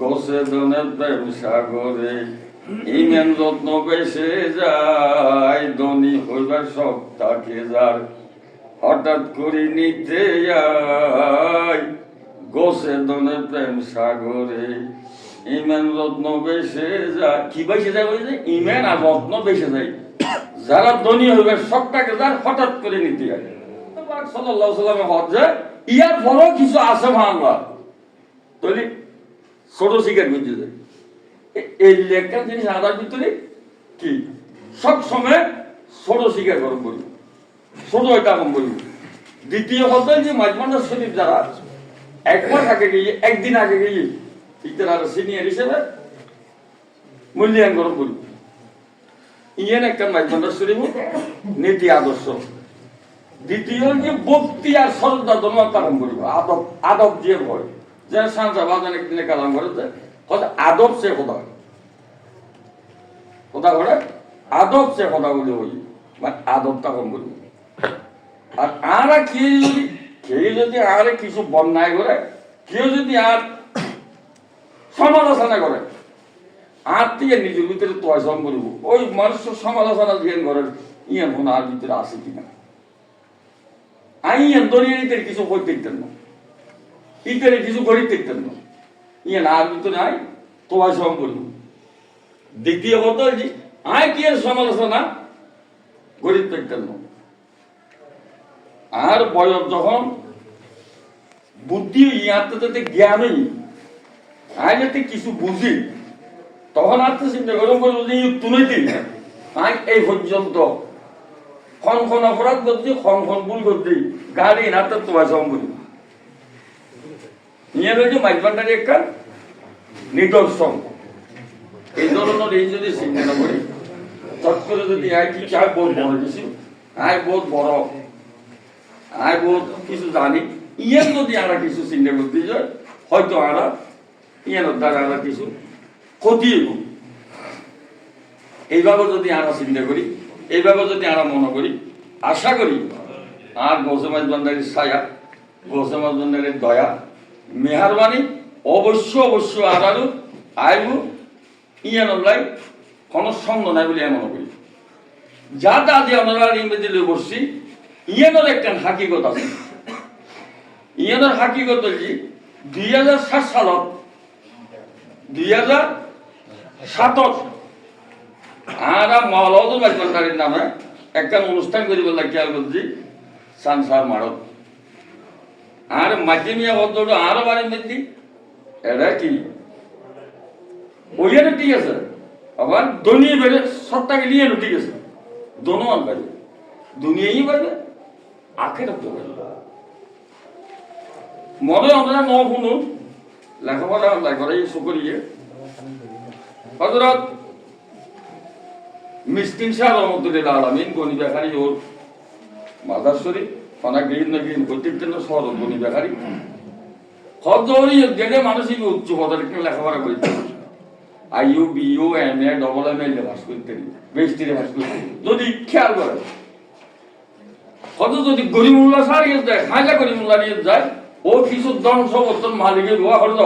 গোসে দনে প্রেম সাগরে, ইমেন যত্ন বেসে যায়, ধনী হইবার সব তাকে যার। হঠাৎ করে নিতে যায় গোসে দনে প্রেম সাগরে, ইমেন রত্ন বেসে যায়। কি বেসে যায় বলছে? ইমেন আর রত্ন বেসে যায়। যারা ধনী হইবে সবটাকে যার, হঠাৎ করে নিতে যায় সাল্লাহ সাল্লামে হজ্জে, ইয়ার পরও কিছু আছে ভাঙবা তাহলে ছোট শিকার করতে যায় এ- এই লেখার জিনিস আদার ভিতরে কি? সব সময় ছোট শিকার গরম করি। ছোট এটা কম করি। দ্বিতীয় কথা যে মাজমান্ডা শরীফ যারা এক মাস আগে গিয়ে একদিন আগে গিয়ে ইতারা সিনিয়র হিসেবে মূল্যায়ন গরম করি। ইয়েন একটা মাজমান্ডা শরীফ নীতি আদর্শ। দ্বিতীয় যে ভক্তি আর শ্রদ্ধা ধর্ম কালাম করিব আদব আদব দিয়ে ভয়। যে সাঁচা বাজান একদিনে কালাম করে যে কথা আদব সে কথা কথা করে, আদব সে কথা বলে ওই মানে আদবটা কম করিব আর আরা কে কেউ যদি আরে কিছু বন্যায় করে কেউ যদি আর সমালোচনা করে, আর থেকে নিজের ভিতরে তয়সম করিব, ওই মানুষের সমালোচনা জ্ঞান করার ইয়ে আর ভিতরে আছে কিনা? আইন দরিয়ে নিতে কিছু করতে না। দেখতেন না। ইয়ে না আর ভিতরে আই তোমার সম করব দ্বিতীয় কথা যে আয় কি সমালোচনা? গরিব দেখতেন না আর বয়স যখন, বুদ্ধি ইয়াতে যাতে জ্ঞানই আয় যাতে কিছু বুঝি। তখন আর চিন্তা গরম করব যে তুলে দিন আয় এই পর্যন্ত। খন খন অপরাধ করছি খন খন ভুল করছি গাড়ি না তো তোমার সম্বন্ধ রয়েছে মাইজবান্ডারি একটা নিদর্শন। এই ধরনের এই যদি চিন্তা করি, চট করে যদি আয় কি চায়, বহুত বড় কিছু আয় বহুত বড়। আয় বহুত কিছু জানি। ইয়ের যদি আমরা কিছু চিন্তা করতে যাই হয়তো আমরা ইয়ের দ্বারা আমরা কিছু ক্ষতি এইভাবে যদি আমরা চিন্তা করি, এইভাবে যদি আমরা মনে করি, আশা করি, আর গৌসমাজ বান্দারির ছায়া গৌসমাজ বান্দারির দয়া মেহরবানি অবশ্য অবশ্য আরারু আইবু, ইয়ান লাই কোনো সন্দেহ নাই বলে মনে করি। যা তা যে আমরা ইংরেজি লই বসছি, ইয়ানোর একটা হাকিকত আছে। ইয়ানোর হাকিকত হচ্ছে দুই হাজার সাত সালত, দুই হাজার সাতত আর মহলাউদুল বাজমানদারির নামে একটা অনুষ্ঠান করি বললা খেয়াল করছি সানসার মারত। আরও বাড়ি মেদি এটা কি ওইখানে ঠিক আছে আবার দুনিয়া বেড়ে সত্তাকে নিয়ে ঠিক আছে দোনোয়ান বাজে দুনিয়াই বাজে আখের তো মনে আমরা ন শুনুন লেখাপড়া লেখাপড়াই সকলিয়ে হজরত শাহ রহমতুল্লাহ আলমিন বেকারি ওর মাদার শরীফ অনেক গিরিন না গিরিন প্রত্যেকটা তো সহজ গনি বেকারি। হজরি যেটা মানুষই উচ্চ পদের লেখাপড়া করতে M A double M A ভাস করতে বেস্টিরে ভাস করতে যদি খেয়াল করে, কত যদি গরিমুল্লা যায় হাজা গরিমুল্লা নিয়ে যায়, ও কিছু ধ্বংস মালিকের করে